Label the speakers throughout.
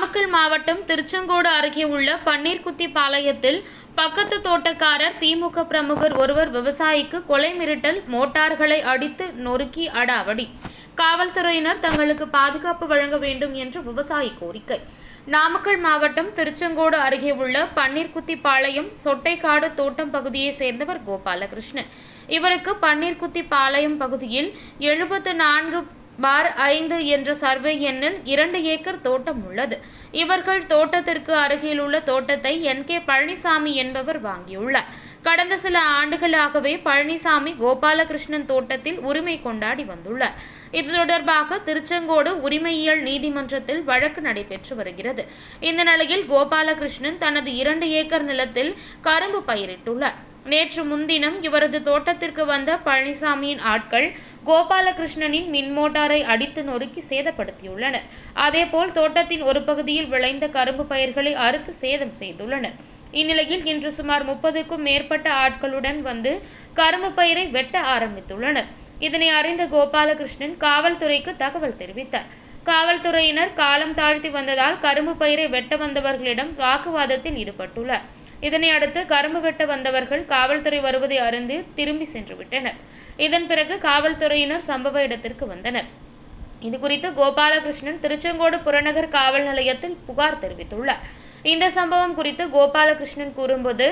Speaker 1: நாமக்கல் மாவட்டம் திருச்செங்கோடு அருகே உள்ள பன்னீர்குத்தி பாளையத்தில் பக்கத்து தோட்டக்காரர் திமுக பிரமுகர் ஒருவர் விவசாயிக்கு கொலை மிரட்டல் மோட்டார்களை அடித்து நொறுக்கி அடாவடி. காவல்துறையினர் தங்களுக்கு பாதுகாப்பு வழங்க வேண்டும் என்று விவசாயி கோரிக்கை. நாமக்கல் மாவட்டம் திருச்செங்கோடு அருகே உள்ள பன்னீர்குத்தி பாளையம் சொட்டைக்காடு தோட்டம் பகுதியை சேர்ந்தவர் கோபாலகிருஷ்ணன். இவருக்கு பன்னீர்குத்தி பாளையம் பகுதியில் எழுபத்து நான்கு பார் ஐந்து என்ற சர்வே எண்ணில் இரண்டு ஏக்கர் தோட்டம் உள்ளது. இவர்கள் தோட்டத்திற்கு அருகில் உள்ள தோட்டத்தை என் கே பழனிசாமி என்பவர் வாங்கியுள்ளார். கடந்த சில ஆண்டுகளாகவே பழனிசாமி கோபாலகிருஷ்ணன் தோட்டத்தில் உரிமை கொண்டாடி வந்துள்ளார். இது தொடர்பாக திருச்செங்கோடு உரிமையியல் நீதிமன்றத்தில் வழக்கு நடைபெற்று வருகிறது. இந்த நிலையில் கோபாலகிருஷ்ணன் தனது இரண்டு ஏக்கர் நிலத்தில் கரும்பு பயிரிட்டுள்ளார். நேற்று முன்தினம் இவரது தோட்டத்திற்கு வந்த பழனிசாமியின் ஆட்கள் கோபாலகிருஷ்ணனின் மின்மோட்டாரை அடித்து நொறுக்கி சேதப்படுத்தியுள்ளனர். அதேபோல் தோட்டத்தின் ஒரு பகுதியில் விளைந்த கரும்பு பயிர்களை அறுத்து சேதம் செய்துள்ளனர். இந்நிலையில் இன்று சுமார் முப்பதுக்கும் மேற்பட்ட ஆட்களுடன் வந்து கரும்பு பயிரை வெட்ட ஆரம்பித்துள்ளனர். இதனை அறிந்த கோபாலகிருஷ்ணன் காவல்துறைக்கு தகவல் தெரிவித்தார். காவல்துறையினர் காலம் தாழ்த்தி வந்ததால் கரும்பு பயிரை வெட்ட வந்தவர்களிடம் வாக்குவாதத்தில் ஈடுபட்டுள்ளார். இதனை அடுத்து கரும்பு வெட்ட வந்தவர்கள் காவல்துறை வருவதை அறிந்து திரும்பி சென்று விட்டனர் இதன் பிறகு காவல்துறையினர் சம்பவ இடத்திற்கு வந்தனர். இதுகுறித்து கோபாலகிருஷ்ணன் திருச்செங்கோடு புறநகர் காவல் நிலையத்தில் புகார் தெரிவித்துள்ளார். இந்த சம்பவம் குறித்து கோபாலகிருஷ்ணன் கூறும்போது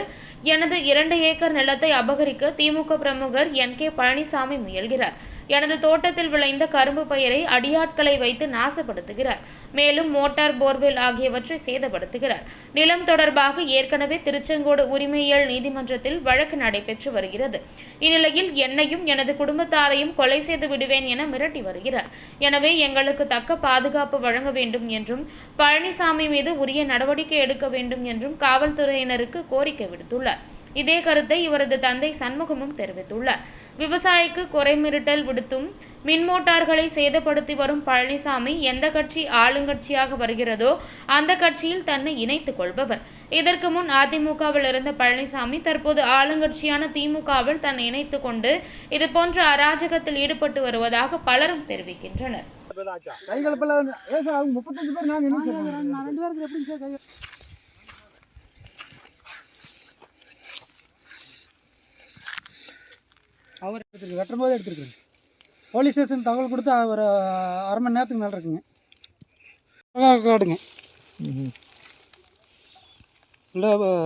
Speaker 1: எனது இரண்டு ஏக்கர் நிலத்தை அபகரிக்க திமுக பிரமுகர் என் கே பழனிசாமி முயல்கிறார். எனது தோட்டத்தில் விளைந்த கரும்பு பயிரை அடியாட்களை வைத்து நாசப்படுத்துகிறார். மேலும் மோட்டார் போர்வெல் ஆகியவற்றை சேதப்படுத்துகிறார். நிலம் தொடர்பாக ஏற்கனவே திருச்செங்கோடு உரிமையியல் நீதிமன்றத்தில் வழக்கு நடைபெற்று வருகிறது. இந்நிலையில் என்னையும் எனது குடும்பத்தாரையும் கொலை செய்து விடுவேன் என மிரட்டி வருகிறார். எனவே எங்களுக்கு தக்க பாதுகாப்பு வழங்க வேண்டும் என்றும் பழனிசாமி மீது உரிய நடவடிக்கை எடுக்க வேண்டும் என்றும் காவல்துறையினருக்கு கோரிக்கை விடுத்துள்ளார். இதே கருத்தை இவரது தந்தை சண்முகமும் தெரிவித்துள்ளார். விவசாயிக்கு குறை மிரட்டல் விடுத்தும் மின் மோட்டார்களை சேதப்படுத்தி வரும் பழனிசாமி எந்த கட்சி ஆளுங்கட்சியாக வருகிறதோ அந்த கட்சியில் தன்னை இணைத்துக் கொள்பவர். இதற்கு முன் அதிமுகவில் இருந்த பழனிசாமி தற்போது ஆளுங்கட்சியான திமுகவில் தன்னை இணைத்துக் கொண்டு இதுபோன்ற அராஜகத்தில் ஈடுபட்டு வருவதாக பலரும் தெரிவிக்கின்றனர்.
Speaker 2: அவர் எடுத்துருக்கு வெட்டும் போது எடுத்துருக்குறேன் போலீஸ் ஸ்டேஷன் தகவல் கொடுத்து ஒரு அரை மணி நேரத்துக்கு மேலே இருக்குங்க. காடுங்க இல்லை